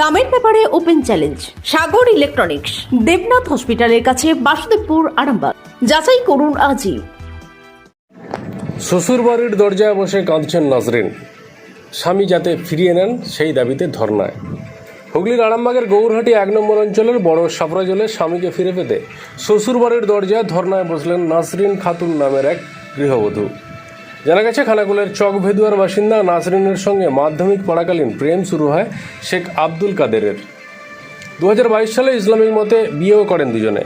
দামের ব্যাপারে open challenge, Sagar electronics, Debnath হসপিটালের কাছে বাসুদেবপুর, আরামবাগ। যাচাই করুন আজই। শ্বশুরবাড়ির দরজায় বসে কাঁদছেন নাজরিন। স্বামী যাতে ফিরিয়ে নেন, সেই দাবিতে ধর্নায়। হুগলির আরামবাগের গৌরহাটি এক নম্বর অঞ্চলের বড় সাপড়াজলে স্বামীকে ফিরে পেতে শ্বশুরবাড়ির দরজায় ধর্নায় বসলেন নাসরিন খাতুন নামের এক গৃহবধূ। জানা গেছে, খানাকুলের চক ভেদুয়ার বাসিন্দা নাসরিনের সঙ্গে মাধ্যমিক পড়াকালীন প্রেম শুরু হয় শেখ আব্দুল কাদেরের। দু হাজার বাইশ সালে ইসলামিক মতে বিয়েও করেন দুজনে।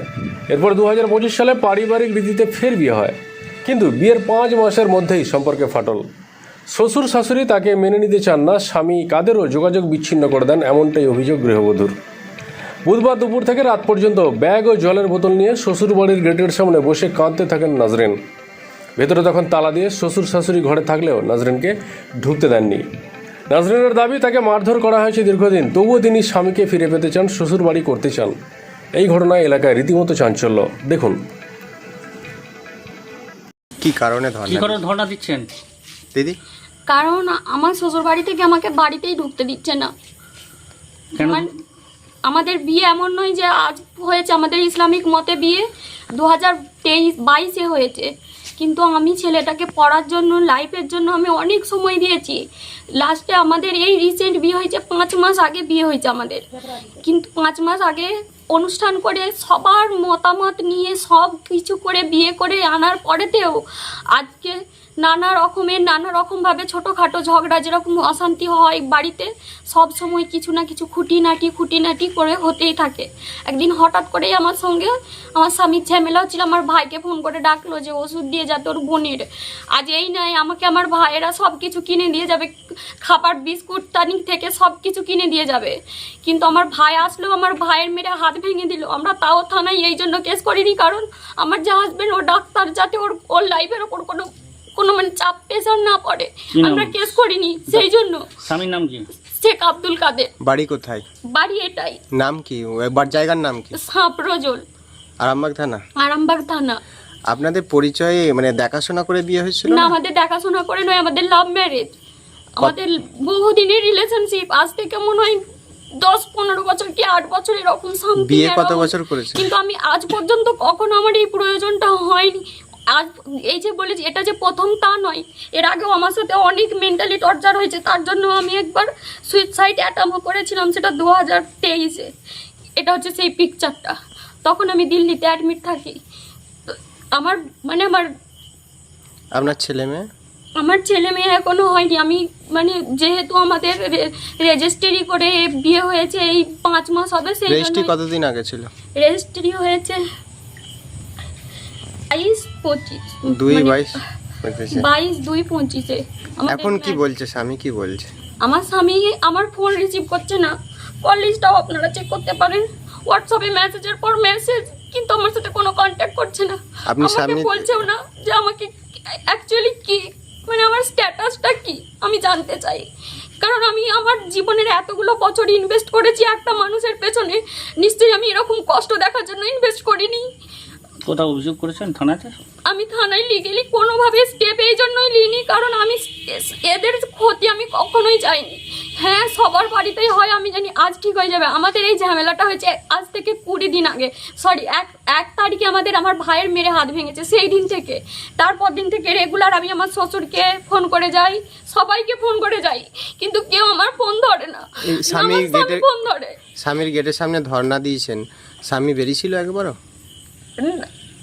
এরপর দু হাজার পঁচিশ সালে পারিবারিক রীতিতে ফের বিয়ে হয়। কিন্তু বিয়ের পাঁচ মাসের মধ্যেই সম্পর্কে ফাটল। শ্বশুর শাশুড়ি তাকে মেনে নিতে চান না, স্বামী কাদেরও যোগাযোগ বিচ্ছিন্ন করে দেন এমনটাই অভিযোগ গৃহবধূর। বুধবার দুপুর থেকে রাত পর্যন্ত ব্যাগ ও জলের বোতল নিয়ে শ্বশুর বাড়ির গেটের সামনে বসে কাঁদতে থাকেন নাজরিন। ভেতরে তখন তালা দিয়ে শ্বশুর শাশুড়ি ঘরে থাকলেও নাজরিনকে ঢুকতে দেননি। নাজরিনের দাবি তাকে মারধর করা হয়েছে দীর্ঘদিন। তবুও তিনি স্বামীকে ফিরে পেতে চান শ্বশুর বাড়ি করতে চান। এই ঘটনায় এলাকায় রীতিমতো চাঞ্চল্য। দেখুন। কি কারণে কি ধর্ণা ধর্ণা দিচ্ছেন? দিদি? কারণ আমার শ্বশুর বাড়ি থেকে আমাকে বাড়িতেই ঢুকতে দিচ্ছে না। কেন? আমাদের বিয়ে এমন নয় যে আজ হয়েছে আমাদের ইসলামিক মতে বিয়ে দু হাজার তেইশ বাইশে হয়েছে। কিন্তু আমি ছেলেটাকে পড়ার জন্য লাইফের জন্য আমি অনেক সময় দিয়েছি। লাস্টে আমাদের এই রিসেন্ট বিয়ে হয়েছে, পাঁচ মাস আগে বিয়ে হয়েছে আমাদের। কিন্তু পাঁচ মাস আগে অনুষ্ঠান করে সবার মতামত নিয়ে সব কিছু করে, বিয়ে করে আনার পরেতেও আজকে নানা রকমের, নানা রকমভাবে ছোটোখাটো ঝগড়া, যেরকম অশান্তি হয় বাড়িতে, সব সময় কিছু না কিছু খুঁটিনাটি খুঁটিনাটি করে হতেই থাকে। একদিন হঠাৎ করেই আমার সঙ্গে আমার স্বামীর ঝামেলা হচ্ছিল, আমার ভাইকে ফোন করে ডাকলো যে, ওষুধ দিয়ে যা তোর বোনের। আজ এই নয় আমাকে আমার ভাইয়েরা সব কিছু কিনে দিয়ে যাবে, খাবার, বিস্কুট টানিক থেকে সব কিছু কিনে দিয়ে যাবে। কিন্তু আমার ভাই আসলো, আমার ভাইয়ের মেরে হাত ভেঙে দিল। আমরা তাও থানায় এই জন্য কেস করিনি, কারণ আমার যে হাজবেন্ড ও ডাক্তার, যাতে ওর ওর লাইফের ওপর কোনো কোনো মানে চাপ প্রেশার না পড়ে। আমরা কেস করিনি সেই জন্য। স্বামীর নাম কি? শেখ আব্দুল কাদের। বাড়ি কোথায়? বাড়ি এটাই। নাম কি? একবার জায়গার নাম কি? সাপরজল আরামবাগ থানা? আরামবাগ থানা। আপনাদের পরিচয়ে মানে দেখাশোনা করে বিয়ে হয়েছিল না? আমাদের দেখাশোনা করে নয় আমাদের লাভ ম্যারেজ আমাদের বহুদিনের রিলেশনশিপ আজ থেকে মনে হয় দশ পনেরো বছর কি আট বছর এরকম বিয়ে কত বছর করেছে? কিন্তু আমি আজ পর্যন্ত কখনো আমার এই প্রয়োজনটা হয়নি। আজ এই যে বলেছি এটা যে প্রথম তা নয়। এর আগেও আমার সাথে অনেক মেন্টালি টর্চার হয়েছে তার জন্য আমি একবার সুইসাইড অ্যাটাম্প করেছিলাম সেটা দু হাজার তেইশে। এটা হচ্ছে সেই পিকচারটা তখন আমি দিল্লিতে অ্যাডমিট থাকি। আমার মানে আমার আপনার ছেলে মেয়ে? আমার ছেলে মেয়ে এখনও হয়নি। আমি মানে যেহেতু আমাদের রেজিস্ট্রি করে বিয়ে হয়েছে এই পাঁচ মাস হবে সেই কতদিন আগে ছিল? রেজিস্ট্রি হয়েছে বাইশ পঁচিশ। দুই মানে বাইশ বাইশ দুই পঁচিশে। আমাদের এখন কি বলছে? স্বামী কি বলছে? আমার স্বামী আমার ফোন রিসিভ করছে না। কল লিস্টটাও আপনারা চেক করতে পারেন। হোয়াটসঅ্যাপে মেসেজের পর মেসেজ কিন্তু আমার সাথে কোনো কন্ট্যাক্ট করছে না। আপনি আমাকে স্বামী- বলছেও না যে আমাকে অ্যাকচুয়ালি কি মানে আমার স্ট্যাটাসটা কি আমি জানতে চাই। কারণ আমি আমার জীবনের এতগুলো বছর ইনভেস্ট করেছি একটা মানুষের পেছনে। নিশ্চয়ই আমি এরকম কষ্ট দেখার জন্য ইনভেস্ট করিনি। কোথাও অভিযোগ করেছেন? থানাতে আমি থানায় লিগেলি কোনোভাবে স্টেপ এই জন্যই নিইনি কারণ আমি এদের ক্ষতি আমি কখনোই চাইনি। হ্যাঁ সবার বাড়িতেই হয় আমি জানি আজ ঠিক হয়ে যাবে। আমাদের এই ঝামেলাটা হয়েছে আজ থেকে কুড়ি দিন আগে। সরি এক এক তারিখে আমাদের আমার ভাইয়ের মেরে হাত ভেঙেছে সেই দিন থেকে। তারপর দিন থেকে রেগুলার আমি আমার শ্বশুরকে ফোন করে যাই সবাইকে ফোন করে যাই কিন্তু কেউ আমার ফোন ধরে না। এই না স্বামী গেটে- ফোন ধরে। স্বামীর গেটের সামনে ধর্ণা দিয়েছেন। স্বামী বেরিয়েছিল একবারও?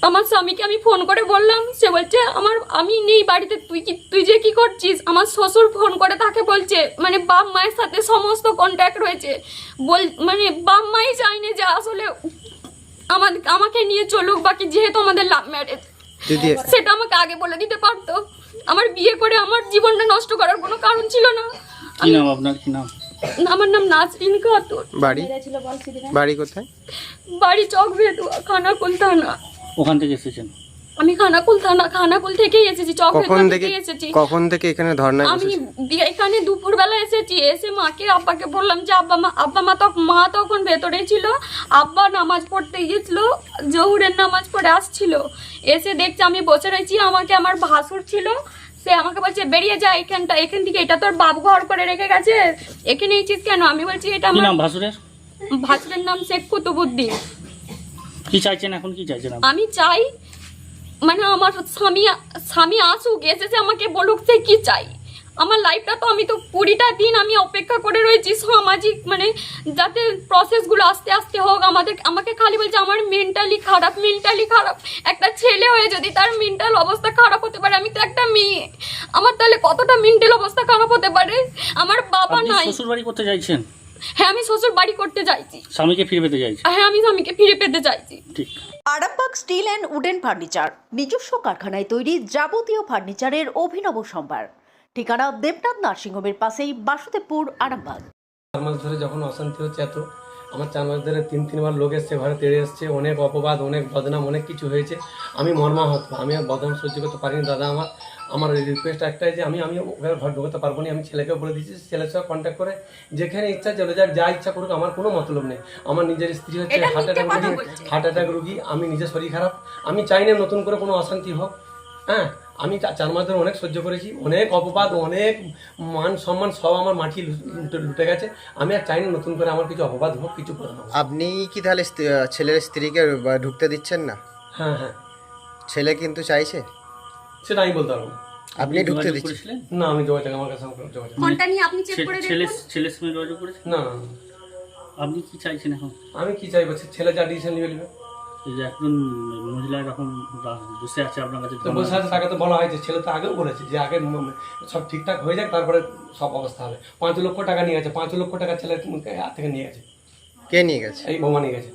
আমার স্বামীকে আমি ফোন করে বললাম সে বলছে আমার আমি নেই বাড়িতে তুই কি তুই যে কি করছিস? আমার শ্বশুর ফোন করে তাকে বলছে মানে বাপ মায়ের সাথে সমস্ত কন্ট্যাক্ট রয়েছে। বল মানে বাপ মাই চাইনি যে আসলে আমার আমাকে নিয়ে চলুক বাকি যেহেতু আমাদের লাভ ম্যারেজ সেটা আমাকে আগে বলে দিতে পারতো। আমার বিয়ে করে আমার জীবনটা নষ্ট করার কোনো কারণ ছিল না। কি নাম আপনার? কি নাম? আমার নাম নাসরিন খাতুন। বাড়ি? বাড়ি কোথায়? বাড়ি চক ভেদুয়া খানাকুল থানা। ওখান থেকে এসেছেন? আমি খানাকুল থানা খানাকুল থেকেই এসেছি কখন ভেদুয়া থেকে এসেছি। কখন থেকে এখানে ধর্ণা আমি বি- এখানে দুপুরবেলা এসেছি এসে মাকে আব্বাকে বললাম যে আব্বা মা আব্বা মা তখন মা তখন ভেতরে ছিল আব্বা নামাজ পড়তে গিয়েছিল জহুরের নামাজ পড়ে আসছিল। এসে দেখছে আমি বসে রয়েছি আমাকে আমার ভাসুর ছিল সে আমাকে বলছে বেরিয়ে যা এখানটা এখান থেকে এটা তোর বাবু ঘর করে রেখে গেছে এখানে এইছিস কেন? আমি বলছি এটা কি আমার নাম ভাসুরের? ভাসুরের নাম শেখ কুতুবুদ্দিন কি চাইছেন এখন কি চাইছেন আমি চাই মানে আমার স্বামী স্বামী আসুক এসেছে আমাকে বলুক সে কি চাই। আমার লাইফটা তো আমি তো কুড়িটা দিন আমি অপেক্ষা করে রয়েছি সামাজিক মানে যাতে প্রসেসগুলো আস্তে আস্তে হোক আমাদের আমাকে খালি বলছে আমার মেন্টালি খারাপ মেন্টালি খারাপ। একটা ছেলে হয়ে যদি তার মেন্টাল অবস্থা খারাপ হতে পারে আমি তো একটা মেয়ে। আমার তাহলে কতটা মেন্টাল অবস্থা খারাপ হতে পারে? আমার বাবা নাই। শ্বশুর বাড়ি করতে চাইছেন হ্যাঁ আমি শ্বশুর বাড়ি করতে চাইছি স্বামীকে ফিরে পেতে চাইছেন হ্যাঁ আমি স্বামীকে ফিরে পেতে চাইছি ঠিক। Arambagh steel and wooden furniture নিজস্ব কারখানায় তৈরি যাবতীয় ফার্নিচারের অভিনব সম্ভার। ঠিকানা দেবনাথ নার্সিংহোমের পাশেই বাসুদেবপুর আরামবাগ। চার মাস ধরে যখন অশান্তি হচ্ছে এত আমার চার মাস ধরে তিন তিনবার লোক এসছে ঘরে তেড়ে এসছে অনেক অপবাদ অনেক বদনাম অনেক কিছু হয়েছে। আমি মর্মাহত আমি আর বদনাম সহ্য করতে পারিনি দাদা আমার। আমার রিকোয়েস্ট একটাই যে আমি আমি ওখানে ঘর ঢোকাতে পারব না আমি ছেলেকেও বলে দিচ্ছি ছেলের সঙ্গে কন্ট্যাক্ট করে যেখানে ইচ্ছা চলে যাক যা ইচ্ছা করুক আমার কোনো মতলব নেই। আমার নিজের স্ত্রী হচ্ছে হার্ট অ্যাটাক রুগী হার্ট অ্যাটাক রুগী আমি নিজে শরীর খারাপ আমি চাই না নতুন করে কোনো অশান্তি হোক হ্যাঁ? আমি চার মাস ধরে অনেক সহ্য করেছি অনেক অপবাদ অনেক মান সম্মান সব আমার মাটি লুটে গেছে আমি আর চাই না নতুন করে আমার কিছু অপবাদ হোক কিছু করে। আপনি কি তাহলে ছেলের স্ত্রীকে ঢুকতে দিচ্ছেন না? হ্যাঁ হ্যাঁ। ছেলে কিন্তু চাইছে। সেটা আমি বলতে পারব আপনি ঢুকতে দিচ্ছেন। না আমি যোগাযোগ আমার কাছে আমার যোগাযোগ। ফোনটা নিয়ে আপনি চেক করে ছেলে দেখুন। ছেলের সঙ্গে যোগাযোগ করেছেন না। আপনি কি চাইছেন এখন? আমি কি চাইব? ছেলে যা ডিসিশন নিবে নিবে। এই যে একজন মহিলা এরকম বসে আছে আপনার কাছে তো বসে আছে তাকে তো বলা হয়েছে ছেলে তো আগেও বলেছে যে আগে সব ঠিকঠাক হয়ে যাক তারপরে সব অবস্থা হবে। পাঁচ লক্ষ টাকা নিয়ে গেছে পাঁচ লক্ষ টাকা ছেলে হাত থেকে নিয়ে গেছে। কে নিয়ে গেছে? এই বৌমা নিয়ে গেছে।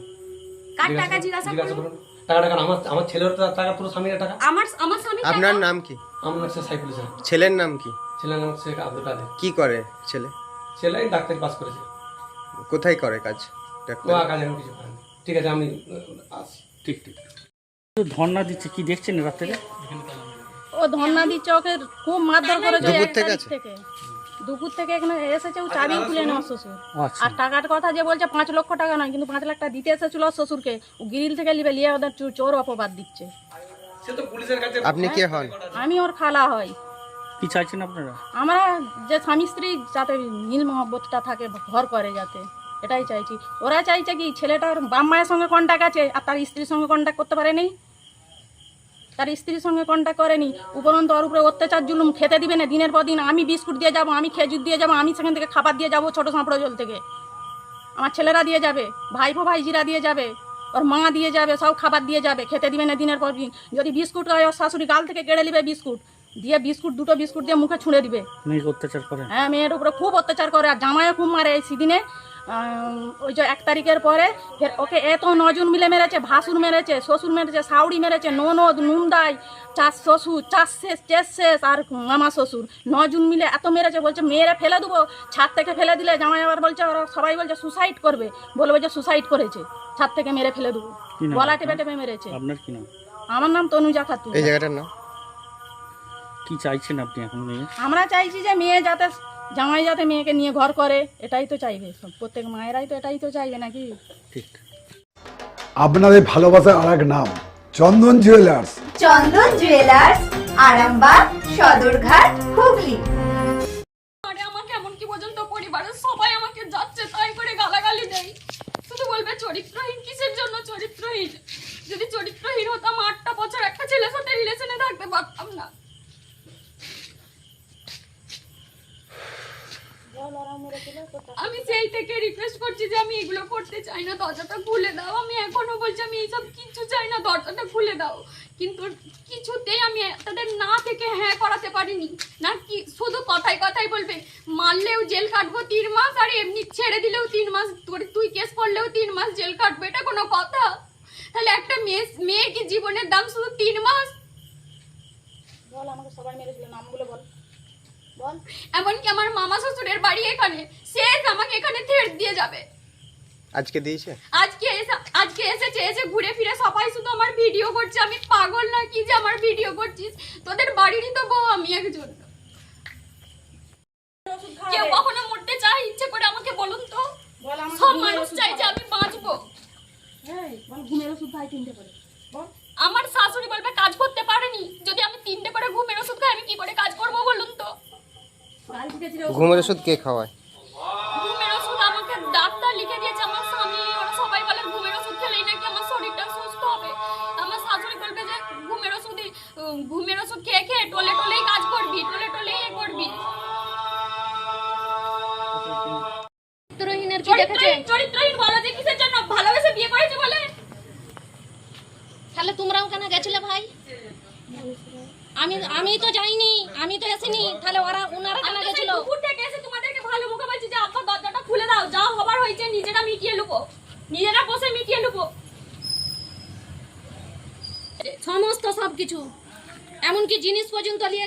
কার টাকা জিজ্ঞাসা জিজ্ঞাসা করুন। করুন টাকা টাকা আমার আমার ছেলের তো টাকা পুরো স্বামীর টাকা। আমার আমার স্বামী আপনার নাম কি? আমার নাম হচ্ছে সাইফুল ইসলাম। ছেলের নাম কি? ছেলের নাম হচ্ছে আব্দুল কাদের। কি করে ছেলে? ছেলে ডাক্তারি পাস করেছে। কোথায় করে কাজ? ডাক্তার? কাজে আমি কিছু করেনি ঠিক আছে আমি ঠিক ঠিক। ধর্ণা দিচ্ছে কি দেখছেন রাত থেকে ও ধর্ণা দিচ্ছে ওকে খুব মারধর করেছে দুপুর থেকে আছে? থেকে। দুপুর থেকে এখানে এসেছে ও চাবি খুলে নেওয়া শ্বশুর। আচ্ছা। আর টাকার কথা যে বলছে পাঁচ লক্ষ টাকা নয় কিন্তু পাঁচ লাখ টাকা দিতে এসেছিল শ্বশুরকে। ও গ্রিল থেকে লিবে লিয়ে ওদের চোর- অপবাদ দিচ্ছে। সে তো পুলিশের কাছে আপনি কে হন? আমি ওর খালা হই। কি চাইছেন আপনারা? আমরা যে স্বামী স্ত্রী যাতে নীল মহব্বতটা থাকে ঘর করে যাতে এটাই চাইছি। ওরা চাইছে কি ছেলেটার বাপ মায়ের সঙ্গে কন্ট্যাক্ট আছে আর তার স্ত্রীর সঙ্গে কন্ট্যাক্ট করতে পারেনি? তার স্ত্রীর সঙ্গে কন্ট্যাক্ট করেনি। উপরন্ত ওর উপরে অত্যাচার, জুলুম, খেতে দিবে না দিনের পর দিন। আমি বিস্কুট দিয়ে যাব, আমি খেজুর দিয়ে যাব, আমি সেখান থেকে খাবার দিয়ে যাব ছোটো সাঁপড়ো জল থেকে। আমার ছেলেরা দিয়ে যাবে, ভাইপো, ভাইজিরা দিয়ে যাবে, ওর মা দিয়ে যাবে, সব খাবার দিয়ে যাবে, খেতে দিবে না দিনের পর দিন। যদি বিস্কুট হয়, ওর শাশুড়ি গাল থেকে কেড়ে নেবে বিস্কুট। দিয়ে বিস্কুট দুটো বিস্কুট দিয়ে মুখে ছুঁড়ে দিবে। অত্যাচার করেন হ্যাঁ মেয়ের উপরে খুব অত্যাচার করে আর জামাইও খুব মারে এই সিদিনে। ওই যে এক তারিখের পরে ফের ওকে এত নজন মিলে মেরেছে ভাসুর মেরেছে শ্বশুর মেরেছে সাউড়ি মেরেছে ননদ নুনদাই চাষ শ্বশুর চাষ শেষ চেষ শেষ আর মামা শ্বশুর। নজন মিলে এত মেরেছে বলছে মেয়েরা ফেলে দেবো ছাদ থেকে ফেলে দিলে জামাই আবার বলছে ওরা সবাই বলছে সুসাইড করবে বলবে যে সুসাইড করেছে ছাদ থেকে মেরে ফেলে দেবো। গলা টেপে টেপে মেরেছে। আপনার কি নাম? আমার নাম তনুজা খাতুন। এই জায়গাটার নাম? কি চাইছেন আপনি এখন মেয়ে? আমরা চাইছি যে মেয়ে যাতে জামাই যাতে মেয়েকে নিয়ে ঘর করে এটাই তো চাইবে। প্রত্যেক মায়েরাই তো এটাই তো চাইবে নাকি? ঠিক। আপনাদের ভালোবাসার আর এক নাম চন্দন জুয়েলার্স। চন্দন জুয়েলার্স আরামবাগ সদরঘাট হুগলি। আরে আমাকে এমনকি পর্যন্ত পরিবারের সবাই আমাকে যাচ্ছে তাই করে গালাগালি দেয়। শুধু বলবে চরিত্রহীন কিসের জন্য চরিত্রহীন? যদি চরিত্রহীন হতাম আটটা বছর একটা ছেলের সাথে রিলেশনে থাকতে পারতাম না। আমি সেই থেকে রিকোয়েস্ট করছি যে আমি এগুলো করতে চাই না, দরজাটা খুলে দাও। আমি এখনও বলছি, আমি এইসব কিছু চাই না, দরজাটা খুলে দাও। কিন্তু কিছুতেই আমি তাদের না থেকে হ্যাঁ করাতে পারিনি। না কি, শুধু কথাই কথাই বলবে, মারলেও জেল কাটবো তিন মাস, আর এমনি ছেড়ে দিলেও তিন মাস, তোর তুই কেস করলেও তিন মাস জেল কাটবো, এটা কোনো কথা? তাহলে একটা মেয়ে মেয়ে কি জীবনের দাম শুধু তিন মাস? বল, আমাকে সবাই মেরেছিল, নামগুলো বল। এমনকি আমার মামা শ্বশুরের বাড়ি এখানে শেষ আমাকে এখানে থেট দিয়ে যাবে। আজকে দিয়েছে? আজকে এসে- আজকে এসেছে এসে ঘুরে ফিরে সবাই শুধু আমার ভিডিও করছে। আমি পাগল না কি যে আমার ভিডিও করছিস? তোদের বাড়িরই তো বউ আমি একজন। কেউ কখনো মরতে চায়? ইচ্ছে করে আমাকে বলুন তো। সব মানুষ ওষুধ চাই যে আমি বাঁচবো। ঘুমের ওষুধ খাই তিনটে করে। আমার শাশুড়ি বলবে কাজ করতে পারেনি। যদি আমি তিনটে করে ঘুমের ওষুধ খাই আমি কি করে কাজ করব বলুন তো? ঘুমের ওষুধ কে খাওয়ায়? ঘুমের ওষুধ আমাকে ডাক্তার লিখে দিয়েছে আমার স্বামী ওরা সবাই বলে ঘুমের ওষুধ খেলেই নাকি আমার শরীরটা সুস্থ হবে। আমার শাশুড়ি বলবে যে ঘুমের ঘুমের ওষুধ খেয়ে খেয়ে টলে টলেই কাজ করবি টলে টলেই এ করবি। চরিত্রহীনের কি দেখেছে চরিত্রহীন চরিত্রহীন যে কিসের জন্য? ভালোবেসে বিয়ে করেছে বলে? তাহলে তোমরাও কেন গেছিলে ভাই? আমি আমি তো যাইনি আমি তো আসিনি তাহলে ওরা ওনারা সেই গেছিল থেকে এসে তোমাদেরকে ভালো মুখে বলছি যে আব্বা দরজাটা খুলে দাও যাও হবার হয়েছে নিজেরা মিটিয়ে লুকো। নিজেরা বসে মিটিয়ে লুকো। সমস্ত সব কিছু এমনকি জিনিস পর্যন্ত নিয়ে